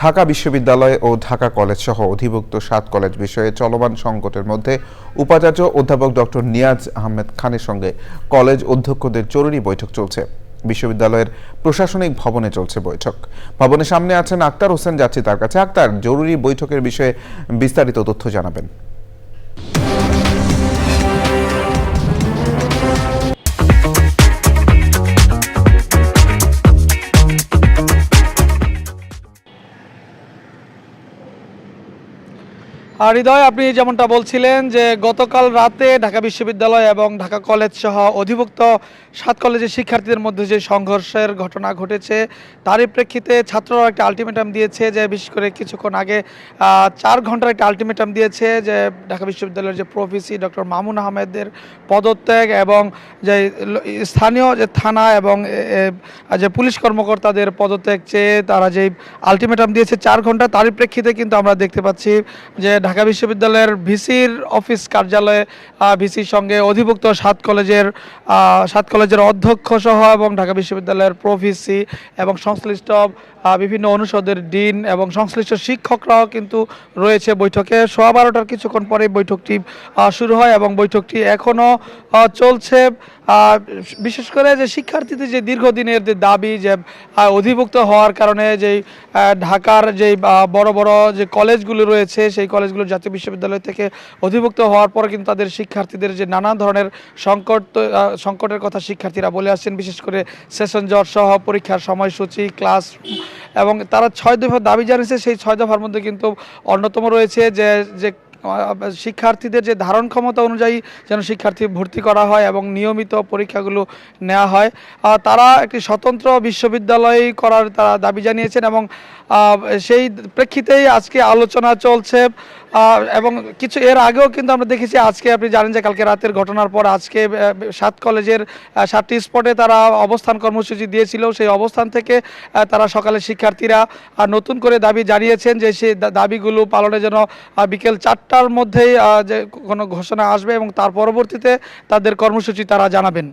ঢাকা বিশ্ববিদ্যালয় ও ঢাকা কলেজ সহ অধিভুক্ত সাত কলেজ বিষয়ে চলমান সংকটের মধ্যে উপাচার্য অধ্যাপক ডক্টর নিয়াজ আহমেদ খানের সঙ্গে কলেজ অধ্যক্ষদের জরুরি বৈঠক চলছে। বিশ্ববিদ্যালয়ের প্রশাসনিক ভবনে চলছে বৈঠক। ভবনের সামনে আছেন আক্তার হোসেন যাচ্ছি তার কাছে। আক্তার, জরুরি বৈঠকের বিষয়ে বিস্তারিত তথ্য জানাবেন। হৃদয়, আপনি যেমনটা বলছিলেন যে গতকাল রাতে ঢাকা বিশ্ববিদ্যালয় এবং ঢাকা কলেজ সহ অধিভুক্ত সাত কলেজের শিক্ষার্থীদের মধ্যে যে সংঘর্ষের ঘটনা ঘটেছে, তারই প্রেক্ষিতে ছাত্ররা একটা আলটিমেটাম দিয়েছে যে বিশেষ করে কিছুক্ষণ আগে চার ঘণ্টার একটা আলটিমেটাম দিয়েছে যে ঢাকা বিশ্ববিদ্যালয়ের যে প্রফেসি ডক্টর মামুন আহমেদের পদত্যাগ এবং যে স্থানীয় যে থানা এবং যে পুলিশ কর্মকর্তাদের পদত্যাগ চেয়ে তারা যে আলটিমেটাম দিয়েছে চার ঘণ্টা, তারই প্রেক্ষিতে কিন্তু আমরা দেখতে পাচ্ছি যে ঢাকা বিশ্ববিদ্যালয়ের ভিসির অফিস কার্যালয়ে ভিসির সঙ্গে অধিভুক্ত সাত কলেজের সাত কলেজের অধ্যক্ষ সহ এবং ঢাকা বিশ্ববিদ্যালয়ের প্রভিসি এবং সংশ্লিষ্ট বিভিন্ন অনুষদের ডিন এবং সংশ্লিষ্ট শিক্ষকরাও কিন্তু রয়েছে বৈঠকে। সোয়া বারোটার কিছুক্ষণ পরে বৈঠকটি শুরু হয় এবং বৈঠকটি এখনও চলছে। বিশেষ করে যে শিক্ষার্থীদের যে দীর্ঘদিনের যে দাবি যে অধিভুক্ত হওয়ার কারণে যে ঢাকার যে বড় বড় যে কলেজগুলো রয়েছে, সেই কলেজগুলো জাতীয় বিশ্ববিদ্যালয় থেকে অধিভুক্ত হওয়ার পর কিন্তু তাদের শিক্ষার্থীদের যে নানা ধরনের সংকট সংকটের কথা শিক্ষার্থীরা বলে আসছেন। বিশেষ করে সেশন জ্বর সহ পরীক্ষার সময়সূচি, ক্লাস, এবং তারা ছয় দফা দাবি জানিয়েছে। সেই ছয় দফার মধ্যে কিন্তু অন্যতম রয়েছে যে যে শিক্ষার্থীদের যে ধারণ ক্ষমতা অনুযায়ী যেন শিক্ষার্থী ভর্তি করা হয় এবং নিয়মিত পরীক্ষাগুলো নেওয়া হয় তারা একটি স্বতন্ত্র বিশ্ববিদ্যালয় করার তারা দাবি জানিয়েছেন এবং সেই প্রেক্ষিতেই আজকে আলোচনা চলছে এবং কিছু এর আগেও কিন্তু আমরা দেখেছি, আজকে আপনি জানেন যে কালকে রাতের ঘটনার পর আজকে সাত কলেজের সাতটি স্পটে তারা অবস্থান কর্মসূচি দিয়েছিল, সেই অবস্থান থেকে তারা সকালে শিক্ষার্থীরা নতুন করে দাবি জানিয়েছেন যে সেই দাবিগুলো পালনে যেন বিকেল বিকেল চারটার মধ্যেই যে কোনো ঘোষণা আসবে এবং তার পরবর্তীতে তাদের কর্মসূচি তারা জানাবেন।